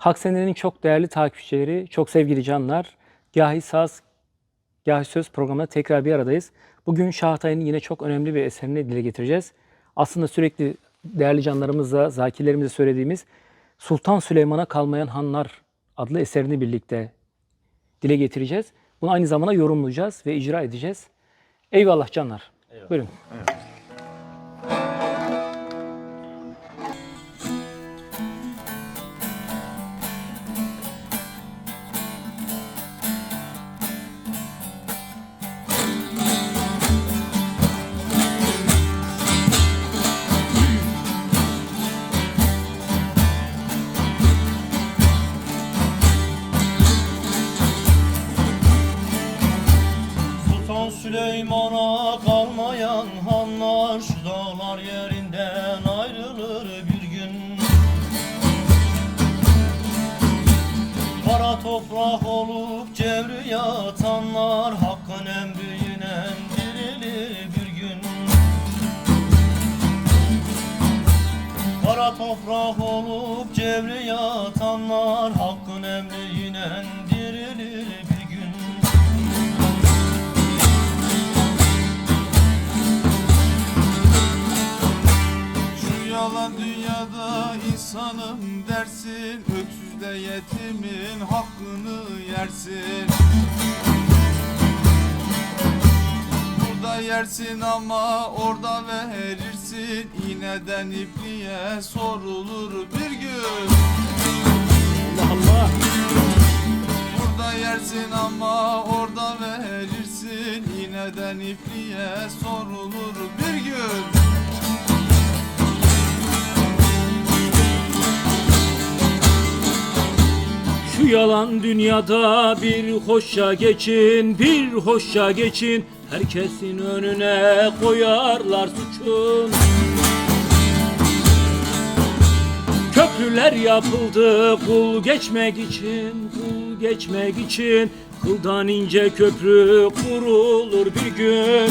Haksener'in çok değerli takipçileri, çok sevgili canlar. Gahi Saz, Gahi Söz programında tekrar bir aradayız. Bugün Şahatay'ın yine çok önemli bir eserini dile getireceğiz. Aslında sürekli değerli canlarımızla, zakirlerimize söylediğimiz Sultan Süleyman'a Kalmayan Hanlar adlı eserini birlikte dile getireceğiz. Bunu aynı zamanda yorumlayacağız ve icra edeceğiz. Eyvallah canlar. Buyurun. Sultan toprak olup cevri yatanlar Hakkın emriyle dirilir bir gün. Şu yalan dünyada insanım dersin Öksüzde yetimin hakkını yersin. Burada yersin ama orada verirsin İğneden ipliğe sorulur bir gün Allah Allah. Burada yersin ama orada verirsin İğneden ipliğe sorulur bir gün Şu yalan dünyada bir hoşça geçin, bir hoşça geçin. Herkesin önüne koyarlar suçun. Köprüler yapıldı kul geçmek için, kul geçmek için. Kıldan ince köprü kurulur bir gün.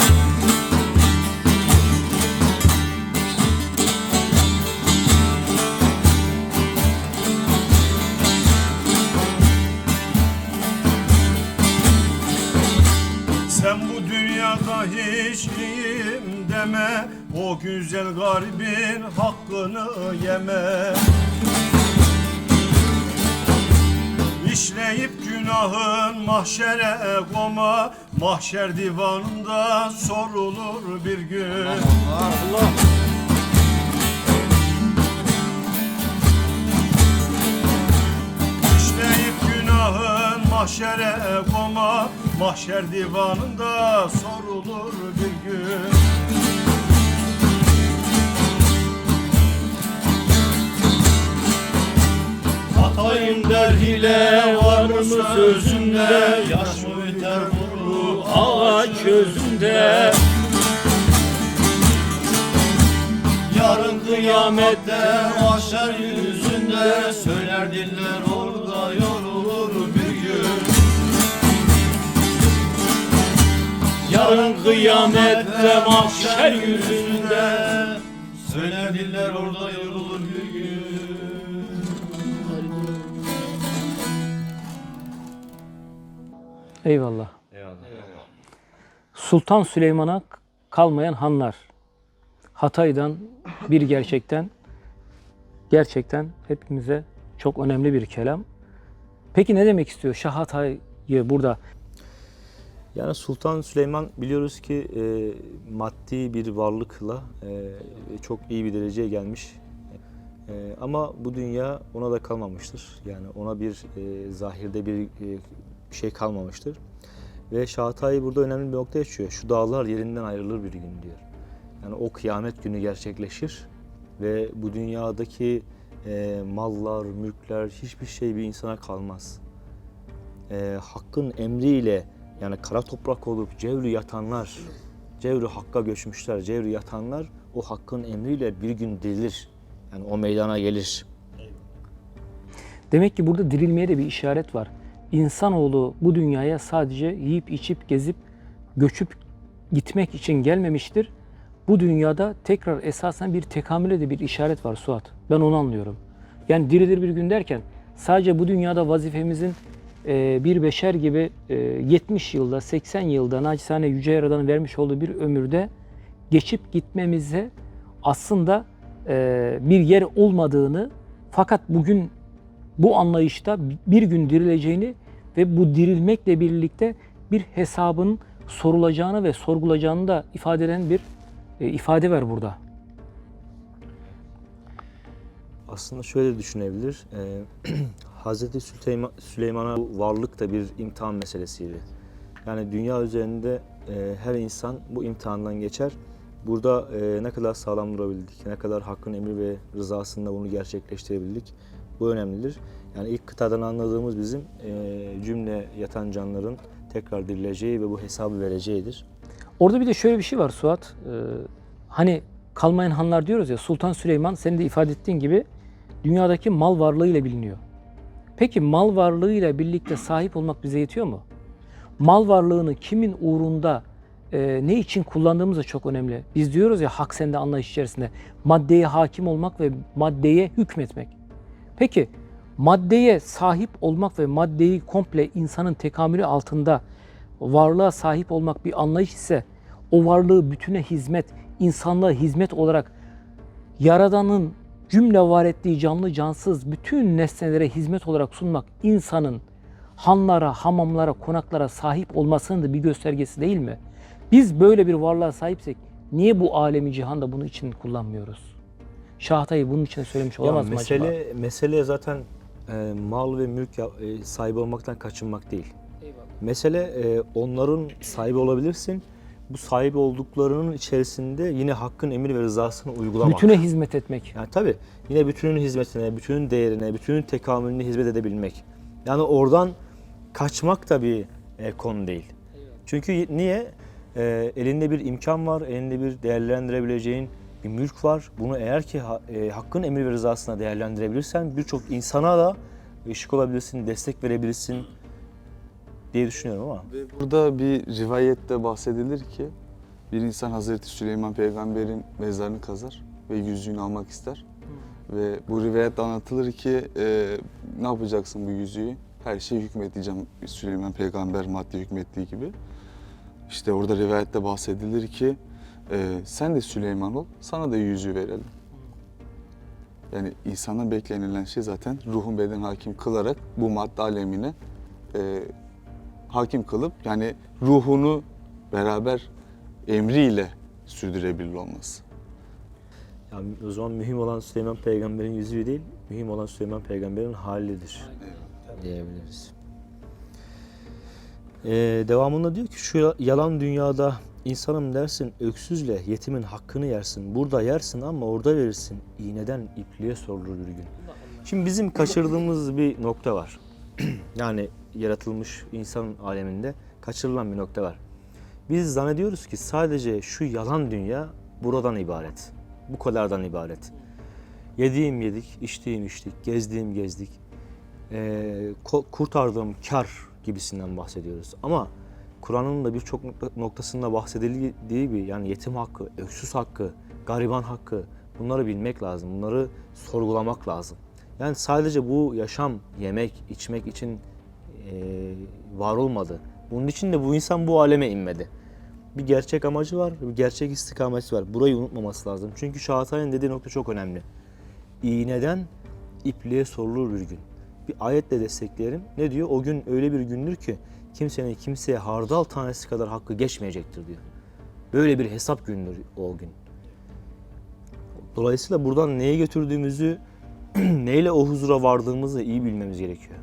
Deme O güzel garibin hakkını yeme İşleyip günahın mahşere koma Mahşer divanında sorulur bir gün Allah. İşleyip günahın mahşere koma Mahşer divanında sorulur bir gün Hatayım derhile var mı sözünde Yaş mı biter vurur Ağaç özünde. Yarın kıyamette mahşer yüzünde Söyler diller orada yorulur bir gün. Yarın kıyamette mahşer yüzünde Söyler Eyvallah. Sultan Süleyman'a kalmayan hanlar. Hatay'dan bir gerçekten gerçekten hepimize çok önemli bir kelam. Peki ne demek istiyor Şah Hatay'ı burada? Yani Sultan Süleyman biliyoruz ki e, maddi bir varlıkla e, çok iyi bir dereceye gelmiş. E, ama bu dünya ona da kalmamıştır. Yani ona bir e, zahirde bir e, şey kalmamıştır. Ve Şahatay burada önemli bir nokta yaşıyor. Şu dağlar yerinden ayrılır bir gün diyor. Yani o kıyamet günü gerçekleşir ve bu dünyadaki e, mallar, mülkler hiçbir şey bir insana kalmaz. E, hakkın emriyle yani kara toprak olup cevri yatanlar, cevri hakka göçmüşler, cevri yatanlar o hakkın emriyle bir gün dirilir. Yani o meydana gelir. Demek ki burada dirilmeye de bir işaret var. İnsanoğlu bu dünyaya sadece yiyip içip gezip göçüp gitmek için gelmemiştir. Bu dünyada tekrar esasen bir tekamüle de bir işaret var Suat. Ben onu anlıyorum. Yani dirilir bir gün derken sadece bu dünyada vazifemizin e, bir beşer gibi e, 70 yılda, 80 yılda naçizane Yüce Yaradan'ın vermiş olduğu bir ömürde geçip gitmemize aslında e, bir yer olmadığını fakat bugün bu anlayışta bir gün dirileceğini ve bu dirilmekle birlikte bir hesabın sorulacağını ve sorgulayacağını da ifade eden bir e, ifade var burada. Aslında şöyle düşünebilir. E, Hazreti Süleyman, Süleyman'a bu varlık da bir imtihan meselesiydi. Yani dünya üzerinde e, her insan bu imtihandan geçer. Burada e, ne kadar sağlam durabildik, ne kadar hakkın emri ve rızasında bunu gerçekleştirebildik bu önemlidir. Yani ilk kıtadan anladığımız bizim e, cümle yatan canların tekrar dirileceği ve bu hesabı vereceğidir. Orada bir de şöyle bir şey var Suat. Ee, hani kalmayan hanlar diyoruz ya Sultan Süleyman senin de ifade ettiğin gibi dünyadaki mal varlığıyla biliniyor. Peki mal varlığıyla birlikte sahip olmak bize yetiyor mu? Mal varlığını kimin uğrunda e, ne için kullandığımız da çok önemli. Biz diyoruz ya hak sende anlayış içerisinde maddeye hakim olmak ve maddeye hükmetmek. Peki maddeye sahip olmak ve maddeyi komple insanın tekamülü altında varlığa sahip olmak bir anlayış ise o varlığı bütüne hizmet, insanlığa hizmet olarak Yaradan'ın cümle var ettiği canlı cansız bütün nesnelere hizmet olarak sunmak insanın hanlara, hamamlara, konaklara sahip olmasının da bir göstergesi değil mi? Biz böyle bir varlığa sahipsek niye bu alemi cihanda bunun için kullanmıyoruz? Şahtayı bunun için söylemiş olamaz Ya mı mesele, acaba? Mesele zaten e, mal ve mülk ya- e, sahibi olmaktan kaçınmak değil. Mesele e, onların sahibi olabilirsin. Bu sahibi olduklarının içerisinde yine hakkın emir ve rızasını uygulamak. Bütüne hizmet etmek. Yani tabii yine bütünün hizmetine, bütünün değerine, bütünün tekamülüne hizmet edebilmek. Yani oradan kaçmak da bir e, konu değil. Çünkü y- niye? E, elinde bir imkan var, elinde bir değerlendirebileceğin bir mülk var. Bunu eğer ki e, hakkın emri ve rızasına değerlendirebilirsen birçok insana da ışık olabilirsin, destek verebilirsin diye düşünüyorum ama. Ve burada bir rivayette bahsedilir ki bir insan Hazreti Süleyman peygamberin mezarını kazar ve yüzüğünü almak ister. Ve bu rivayette anlatılır ki e, ne yapacaksın bu yüzüğü? Her şeyi hükmedeceğim Süleyman peygamber madde hükmettiği gibi. İşte orada rivayette bahsedilir ki e, sen de Süleyman ol, sana da yüzüğü verelim. Yani insandan beklenilen şey zaten ruhun beden hakim kılarak bu madde alemine e, hakim kılıp yani ruhunu beraber emriyle sürdürebilir olması. Yani o zaman mühim olan Süleyman peygamberin yüzüğü değil, mühim olan Süleyman peygamberin halidir diyebiliriz. Ee, devamında diyor ki şu yalan dünyada insanım dersin öksüzle yetimin hakkını yersin. Burada yersin ama orada verirsin. İğneden ipliğe sorulur bir gün. Şimdi bizim kaçırdığımız bir nokta var. yani yaratılmış insan aleminde kaçırılan bir nokta var. Biz zannediyoruz ki sadece şu yalan dünya buradan ibaret. Bu kadardan ibaret. Yediğim yedik, içtiğim içtik, gezdiğim gezdik. Ee, kurtardığım kar gibisinden bahsediyoruz. Ama Kur'an'ın da birçok nokta- noktasında bahsedildiği gibi yani yetim hakkı, öksüz hakkı, gariban hakkı bunları bilmek lazım. Bunları sorgulamak lazım. Yani sadece bu yaşam, yemek, içmek için e, var olmadı. Bunun için de bu insan bu aleme inmedi. Bir gerçek amacı var, bir gerçek istikameti var. Burayı unutmaması lazım. Çünkü Çağatay'ın dediği nokta çok önemli. İğneden ipliğe sorulur bir gün. Bir ayetle destekleyelim. Ne diyor? O gün öyle bir gündür ki kimsenin kimseye hardal tanesi kadar hakkı geçmeyecektir diyor. Böyle bir hesap gündür o gün. Dolayısıyla buradan neye götürdüğümüzü, neyle o huzura vardığımızı iyi bilmemiz gerekiyor.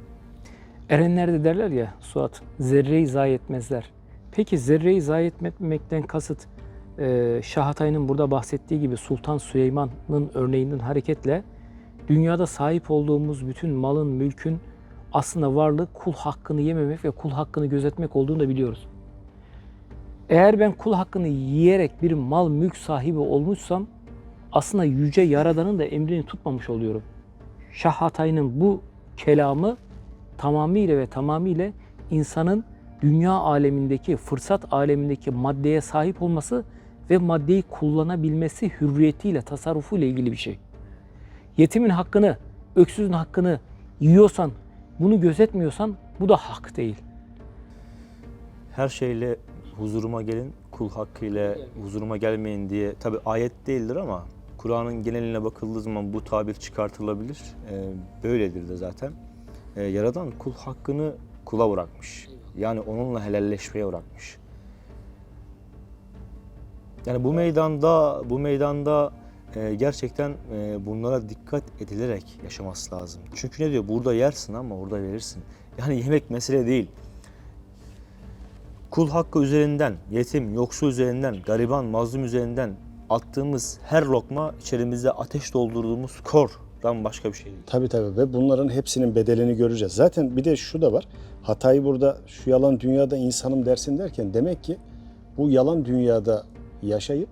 Erenler de derler ya Suat, zerreyi zayi etmezler. Peki zerreyi zayi etmemekten kasıt e, Şahatay'ın burada bahsettiği gibi Sultan Süleyman'ın örneğinden hareketle dünyada sahip olduğumuz bütün malın, mülkün aslında varlığı kul hakkını yememek ve kul hakkını gözetmek olduğunu da biliyoruz. Eğer ben kul hakkını yiyerek bir mal mülk sahibi olmuşsam aslında yüce yaradanın da emrini tutmamış oluyorum. Şahatay'ın bu kelamı tamamıyla ve tamamıyla insanın dünya alemindeki, fırsat alemindeki maddeye sahip olması ve maddeyi kullanabilmesi hürriyetiyle, tasarrufuyla ilgili bir şey. Yetimin hakkını, öksüzün hakkını yiyorsan, bunu gözetmiyorsan bu da hak değil. Her şeyle huzuruma gelin, kul hakkıyla huzuruma gelmeyin diye tabi ayet değildir ama Kur'an'ın geneline bakıldığı zaman bu tabir çıkartılabilir. Ee, böyledir de zaten. Ee, Yaradan kul hakkını kula bırakmış. Yani onunla helalleşmeye bırakmış. Yani bu meydanda bu meydanda e, gerçekten e, bunlara dikkat edilerek yaşaması lazım. Çünkü ne diyor? Burada yersin ama orada verirsin. Yani yemek mesele değil. Kul hakkı üzerinden, yetim, yoksul üzerinden, gariban, mazlum üzerinden attığımız her lokma içerimizde ateş doldurduğumuz kordan başka bir şey değil. Tabii tabii ve bunların hepsinin bedelini göreceğiz. Zaten bir de şu da var. Hatayı burada şu yalan dünyada insanım dersin derken demek ki bu yalan dünyada yaşayıp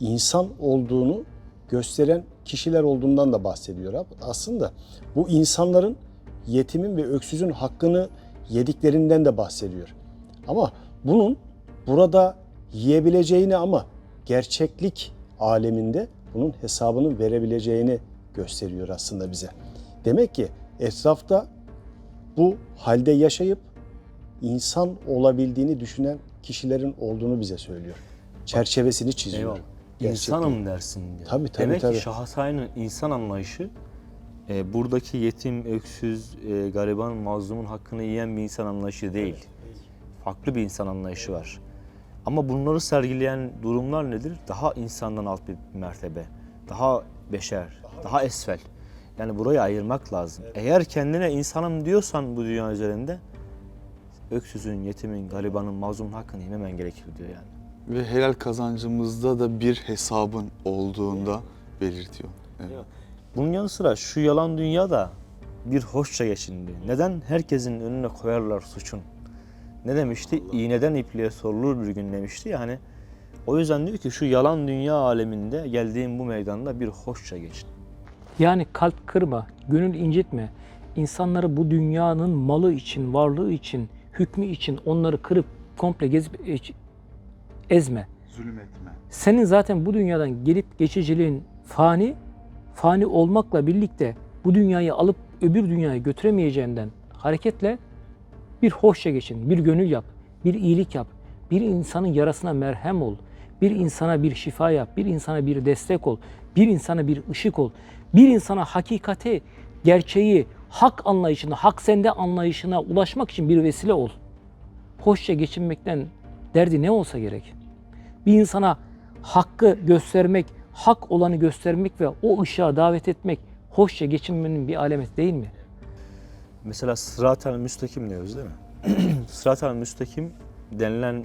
insan olduğunu gösteren kişiler olduğundan da bahsediyor. Aslında bu insanların yetimin ve öksüzün hakkını yediklerinden de bahsediyor. Ama bunun burada yiyebileceğini ama gerçeklik aleminde bunun hesabını verebileceğini gösteriyor aslında bize. Demek ki etrafta bu halde yaşayıp insan olabildiğini düşünen kişilerin olduğunu bize söylüyor. Çerçevesini çiziyor. Eyvallah. Gerçekten. İnsanım dersin diyor. Tabii, tabii, Demek tabii. ki Şahatay'ın insan anlayışı e, buradaki yetim, öksüz, e, gariban, mazlumun hakkını yiyen bir insan anlayışı değil. Farklı bir insan anlayışı var. Ama bunları sergileyen durumlar nedir? Daha insandan alt bir mertebe. Daha beşer, daha esfel. Yani burayı ayırmak lazım. Eğer kendine insanım diyorsan bu dünya üzerinde öksüzün, yetimin, garibanın, mazlumun hakkını yememen gerekir diyor yani. Ve helal kazancımızda da bir hesabın olduğunda belirtiyor. Evet. Bunun yanı sıra şu yalan dünyada bir hoşça geçin diyor. Neden? Herkesin önüne koyarlar suçun. Ne demişti? İğneden ipliğe sorulur bir gün demişti ya hani. O yüzden diyor ki şu yalan dünya aleminde geldiğim bu meydanda bir hoşça geçin. Yani kalp kırma, gönül incitme. İnsanları bu dünyanın malı için, varlığı için, hükmü için onları kırıp komple gezip ezme. Zulüm etme. Senin zaten bu dünyadan gelip geçiciliğin fani, fani olmakla birlikte bu dünyayı alıp öbür dünyaya götüremeyeceğinden hareketle bir hoşça geçin, bir gönül yap, bir iyilik yap, bir insanın yarasına merhem ol, bir insana bir şifa yap, bir insana bir destek ol, bir insana bir ışık ol, bir insana hakikati, gerçeği, hak anlayışına, hak sende anlayışına ulaşmak için bir vesile ol. Hoşça geçinmekten derdi ne olsa gerek bir insana hakkı göstermek, hak olanı göstermek ve o ışığa davet etmek hoşça geçinmenin bir alameti değil mi? Mesela sırat-ı müstakim diyoruz değil mi? sırat-ı müstakim denilen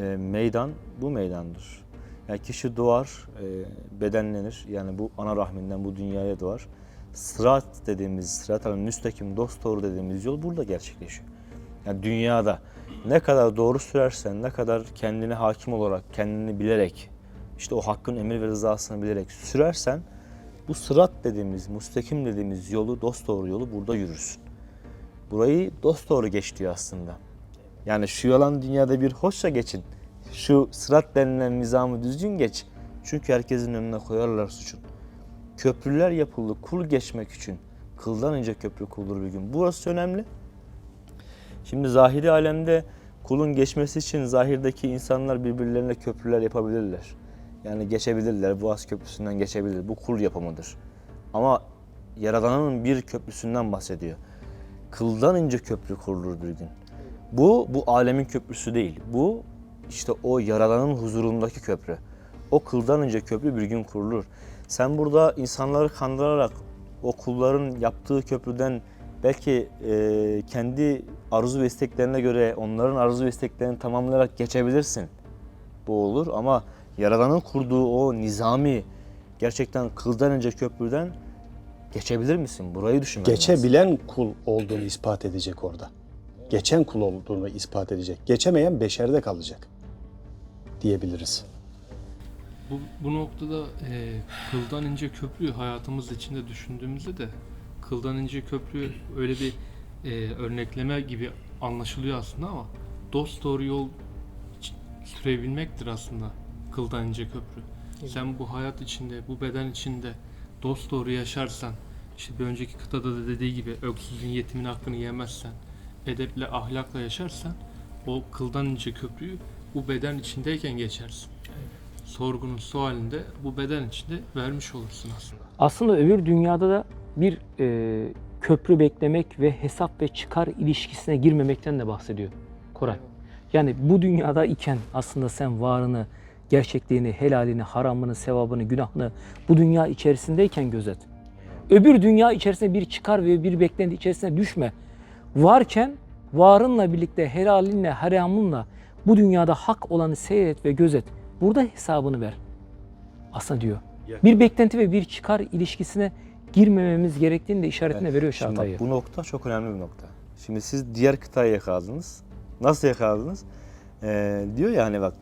e, meydan bu meydandır. Yani kişi doğar, e, bedenlenir. Yani bu ana rahminden bu dünyaya doğar. Sırat dediğimiz, sırat-ı müstakim, dost doğru dediğimiz yol burada gerçekleşiyor. Yani dünyada ne kadar doğru sürersen, ne kadar kendine hakim olarak, kendini bilerek, işte o hakkın emir ve rızasını bilerek sürersen bu sırat dediğimiz, müstakim dediğimiz yolu, dost doğru yolu burada yürürsün. Burayı dost doğru geç diyor aslında. Yani şu yalan dünyada bir hoşça geçin. Şu sırat denilen nizamı düzgün geç. Çünkü herkesin önüne koyarlar suçun. Köprüler yapıldı kul geçmek için. Kıldan önce köprü kuldur bir gün. Burası önemli. Şimdi zahiri alemde kulun geçmesi için zahirdeki insanlar birbirlerine köprüler yapabilirler. Yani geçebilirler. Boğaz Köprüsü'nden geçebilir. Bu kul yapımıdır. Ama Yaradan'ın bir köprüsünden bahsediyor. Kıldan ince köprü kurulur bir gün. Bu, bu alemin köprüsü değil. Bu işte o Yaradan'ın huzurundaki köprü. O kıldan ince köprü bir gün kurulur. Sen burada insanları kandırarak o kulların yaptığı köprüden belki e, kendi arzu ve isteklerine göre onların arzu ve isteklerini tamamlayarak geçebilirsin. Bu olur ama Yaradan'ın kurduğu o nizami gerçekten kıldan ince köprüden geçebilir misin? Burayı lazım. Geçebilen kul olduğunu ispat edecek orada. Geçen kul olduğunu ispat edecek. Geçemeyen beşerde kalacak diyebiliriz. Bu, bu noktada e, kıldan ince köprü hayatımız içinde düşündüğümüzde de kıldan ince köprü öyle bir e, örnekleme gibi anlaşılıyor aslında ama dost doğru yol sürebilmektir aslında kıldan ince köprü. Sen bu hayat içinde, bu beden içinde dost doğru yaşarsan, işte bir önceki kıtada da dediği gibi öksüzün yetimin hakkını yemezsen, edeple ahlakla yaşarsan o kıldan ince köprüyü bu beden içindeyken geçersin. Sorgunun sualinde bu beden içinde vermiş olursun aslında. Aslında öbür dünyada da bir e, köprü beklemek ve hesap ve çıkar ilişkisine girmemekten de bahsediyor Koray. Yani bu dünyada iken aslında sen varını, gerçekliğini, helalini, haramını, sevabını, günahını bu dünya içerisindeyken gözet. Öbür dünya içerisinde bir çıkar ve bir beklenti içerisine düşme. Varken varınla birlikte helalinle, haramınla bu dünyada hak olanı seyret ve gözet. Burada hesabını ver. Aslında diyor. Bir beklenti ve bir çıkar ilişkisine girmememiz gerektiğini de işaretine veriyor Şimdi bak, Çağatay'ı. bu nokta çok önemli bir nokta. Şimdi siz diğer kıtayı yakaladınız. Nasıl yakaladınız? Ee, diyor ya hani bak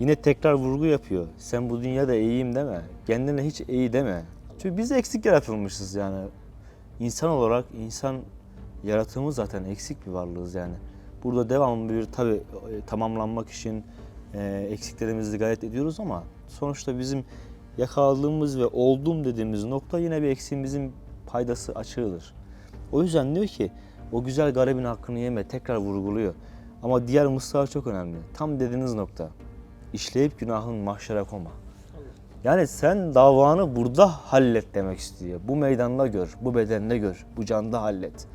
yine tekrar vurgu yapıyor. Sen bu dünyada iyiyim deme. Kendine hiç iyi deme. Çünkü biz eksik yaratılmışız yani. İnsan olarak insan yaratımı zaten eksik bir varlığız yani. Burada devamlı bir tabi tamamlanmak için e, eksiklerimizi gayret ediyoruz ama sonuçta bizim yakaladığımız ve oldum dediğimiz nokta yine bir eksiğimizin paydası açığıdır. O yüzden diyor ki o güzel garibin hakkını yeme tekrar vurguluyor. Ama diğer mısra çok önemli. Tam dediğiniz nokta. İşleyip günahın mahşere koma. Yani sen davanı burada hallet demek istiyor. Bu meydanda gör, bu bedende gör, bu canda hallet.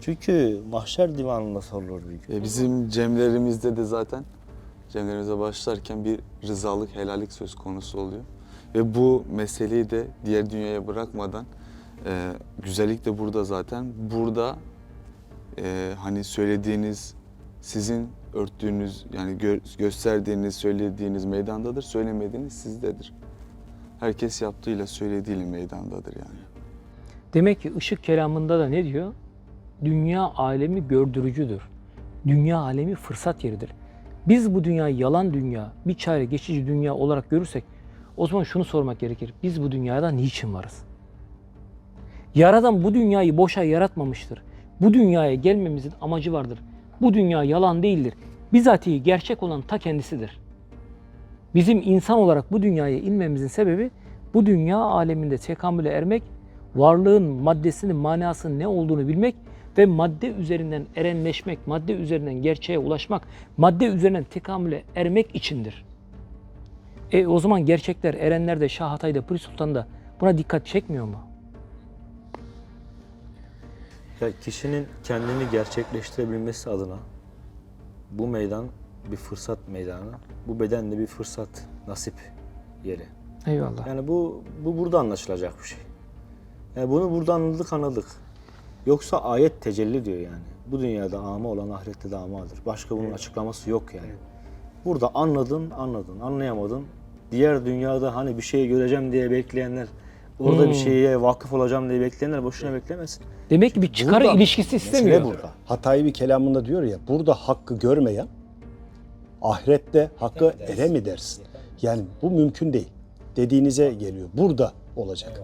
Çünkü mahşer divanında sorulur bir gün. E, bizim cemlerimizde de zaten cemlerimize başlarken bir rızalık, helallik söz konusu oluyor. Ve bu meseleyi de diğer dünyaya bırakmadan e, güzellik de burada zaten. Burada e, hani söylediğiniz, sizin örttüğünüz yani gö- gösterdiğiniz, söylediğiniz meydandadır, söylemediğiniz sizdedir. Herkes yaptığıyla söylediğiyle meydandadır yani. Demek ki ışık kelamında da ne diyor? Dünya alemi gördürücüdür. Dünya alemi fırsat yeridir. Biz bu dünyayı yalan dünya, bir çare geçici dünya olarak görürsek o zaman şunu sormak gerekir. Biz bu dünyada niçin varız? Yaradan bu dünyayı boşa yaratmamıştır. Bu dünyaya gelmemizin amacı vardır. Bu dünya yalan değildir. Bizatihi gerçek olan ta kendisidir. Bizim insan olarak bu dünyaya inmemizin sebebi bu dünya aleminde tekamüle ermek, varlığın maddesinin manasının ne olduğunu bilmek ve madde üzerinden erenleşmek, madde üzerinden gerçeğe ulaşmak, madde üzerinden tekamüle ermek içindir. E o zaman gerçekler erenler de Şah Hatay'da, Piri Sultan'da buna dikkat çekmiyor mu? Ya kişinin kendini gerçekleştirebilmesi adına bu meydan bir fırsat meydanı. Bu beden de bir fırsat, nasip yeri. Eyvallah. Yani bu bu burada anlaşılacak bir şey. Yani bunu burada anladık anladık. Yoksa ayet tecelli diyor yani. Bu dünyada ama olan ahirette de amadır. Başka bunun açıklaması yok yani. Burada anladın, anladın. Anlayamadın. Diğer dünyada hani bir şey göreceğim diye bekleyenler, orada Hmm. bir şeye vakıf olacağım diye bekleyenler boşuna beklemesin. Demek ki bir çıkar Burada- ilişkisi Mesele istemiyor. burada. Hatayı bir kelamında diyor ya burada hakkı görmeyen ahirette hakkı ere mi dersin? Yani bu mümkün değil. Dediğinize geliyor. Burada olacak.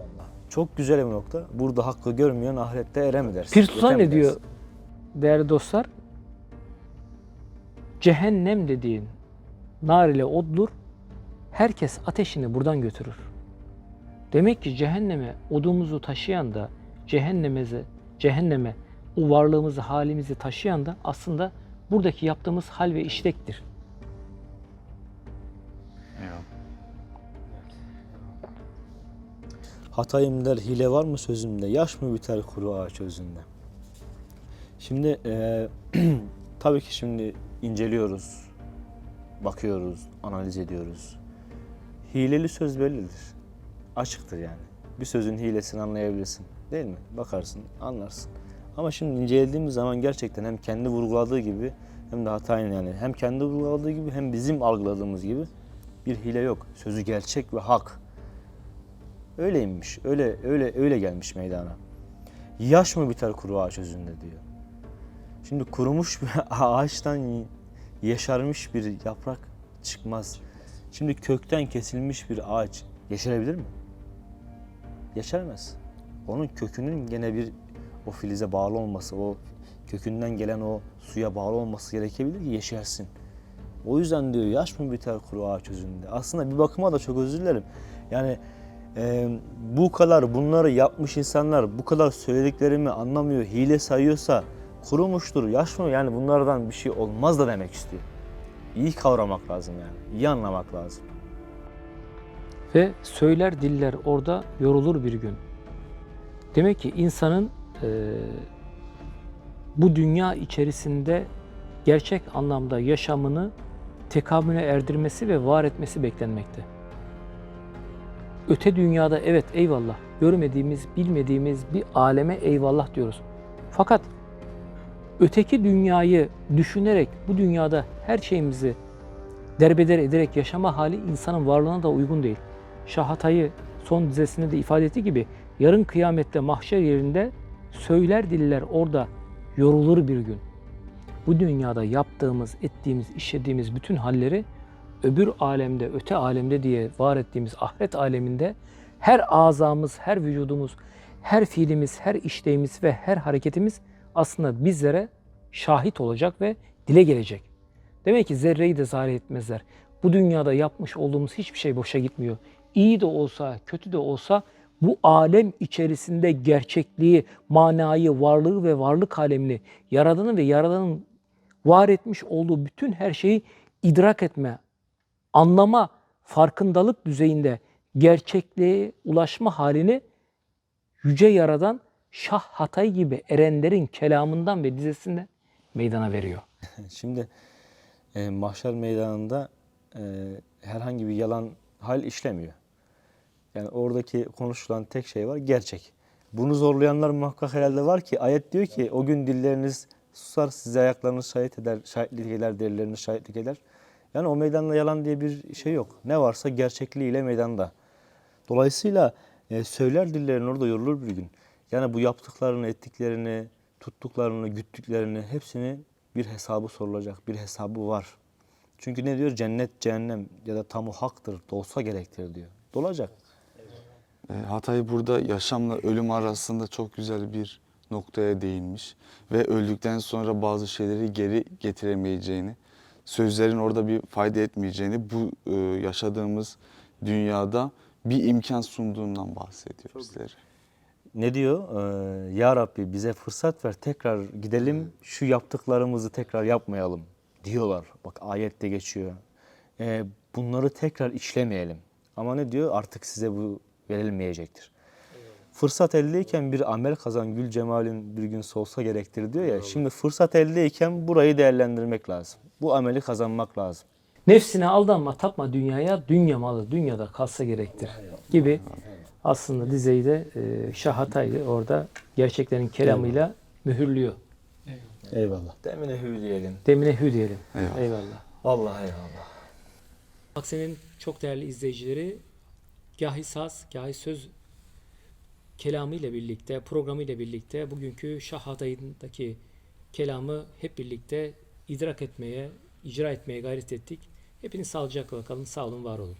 Çok güzel bir nokta. Burada hakkı görmeyen ahirette erem dersin. Pir Sultan ne diyor değerli dostlar? Cehennem dediğin nar ile oddur. Herkes ateşini buradan götürür. Demek ki cehenneme odumuzu taşıyan da cehennemize, cehenneme o varlığımızı, halimizi taşıyan da aslında buradaki yaptığımız hal ve işlektir. Hatayım der hile var mı sözümde, yaş mı biter kuru ağaç özünde. Şimdi eee, tabii ki şimdi inceliyoruz, bakıyoruz, analiz ediyoruz. Hileli söz bellidir. Açıktır yani. Bir sözün hilesini anlayabilirsin. Değil mi? Bakarsın, anlarsın. Ama şimdi incelediğimiz zaman gerçekten hem kendi vurguladığı gibi hem de Hatay'ın yani hem kendi vurguladığı gibi hem bizim algıladığımız gibi bir hile yok. Sözü gerçek ve hak. Öyleymiş. Öyle öyle öyle gelmiş meydana. Yaş mı biter kuru ağaç özünde diyor. Şimdi kurumuş bir ağaçtan yeşermiş bir yaprak çıkmaz. Şimdi kökten kesilmiş bir ağaç yeşerebilir mi? Yeşermez. Onun kökünün gene bir o filize bağlı olması, o kökünden gelen o suya bağlı olması gerekebilir ki yeşersin. O yüzden diyor yaş mı biter kuru ağaç özünde. Aslında bir bakıma da çok özür dilerim. Yani e, bu kadar bunları yapmış insanlar bu kadar söylediklerimi anlamıyor, hile sayıyorsa kurumuştur, yaş mı yani bunlardan bir şey olmaz da demek istiyor. İyi kavramak lazım yani, iyi anlamak lazım. Ve söyler diller orada yorulur bir gün. Demek ki insanın eee, bu dünya içerisinde gerçek anlamda yaşamını tekamüle erdirmesi ve var etmesi beklenmekte. Öte dünyada evet eyvallah görmediğimiz, bilmediğimiz bir aleme eyvallah diyoruz. Fakat öteki dünyayı düşünerek bu dünyada her şeyimizi derbeder ederek yaşama hali insanın varlığına da uygun değil. Şahatay'ı son dizesinde de ifade ettiği gibi yarın kıyamette mahşer yerinde söyler diller orada yorulur bir gün. Bu dünyada yaptığımız, ettiğimiz, işlediğimiz bütün halleri öbür alemde, öte alemde diye var ettiğimiz ahiret aleminde her azamız, her vücudumuz, her fiilimiz, her işleyimiz ve her hareketimiz aslında bizlere şahit olacak ve dile gelecek. Demek ki zerreyi de zayi etmezler. Bu dünyada yapmış olduğumuz hiçbir şey boşa gitmiyor. İyi de olsa, kötü de olsa bu alem içerisinde gerçekliği, manayı, varlığı ve varlık alemini, yaradanı ve yaradanın var etmiş olduğu bütün her şeyi idrak etme, anlama, farkındalık düzeyinde gerçekliğe ulaşma halini yüce yaradan Şah Hatay gibi erenlerin kelamından ve dizesinden meydana veriyor. Şimdi e, mahşer meydanında e, herhangi bir yalan hal işlemiyor. Yani oradaki konuşulan tek şey var gerçek. Bunu zorlayanlar muhakkak herhalde var ki ayet diyor ki o gün dilleriniz susar size ayaklarınız şahit eder, şahitlik eder, derileriniz şahitlik eder. Yani o meydanda yalan diye bir şey yok. Ne varsa gerçekliğiyle meydanda. Dolayısıyla e, söyler dillerin orada yorulur bir gün. Yani bu yaptıklarını, ettiklerini, tuttuklarını, güttüklerini hepsini bir hesabı sorulacak. Bir hesabı var. Çünkü ne diyor? Cennet, cehennem ya da tamu haktır, dolsa gerektir diyor. Dolacak. E, Hatay burada yaşamla ölüm arasında çok güzel bir noktaya değinmiş ve öldükten sonra bazı şeyleri geri getiremeyeceğini, sözlerin orada bir fayda etmeyeceğini, bu e, yaşadığımız dünyada bir imkan sunduğundan bahsediyor bizlere. Ne diyor? Ee, ya Rabbi bize fırsat ver tekrar gidelim şu yaptıklarımızı tekrar yapmayalım diyorlar. Bak ayette geçiyor. Ee, bunları tekrar işlemeyelim. Ama ne diyor? Artık size bu verilmeyecektir. Fırsat eldeyken bir amel kazan gül cemalin bir gün solsa gerektir diyor ya. Şimdi fırsat eldeyken burayı değerlendirmek lazım. Bu ameli kazanmak lazım. Nefsine aldanma, tapma dünyaya, dünya malı dünyada kalsa gerektir gibi aslında dizeyi de e, Şah Hatay orada gerçeklerin kelamıyla mühürlüyor. Eyvallah. Demine hü diyelim. Demine hü diyelim. Eyvallah. Eyvallah. Allah eyvallah. Bak senin çok değerli izleyicileri gahi saz, gahi söz kelamı ile birlikte, programı ile birlikte bugünkü Şah Hatay'ındaki kelamı hep birlikte idrak etmeye, icra etmeye gayret ettik. Hepiniz sağlıcakla kalın, sağ olun, var olun.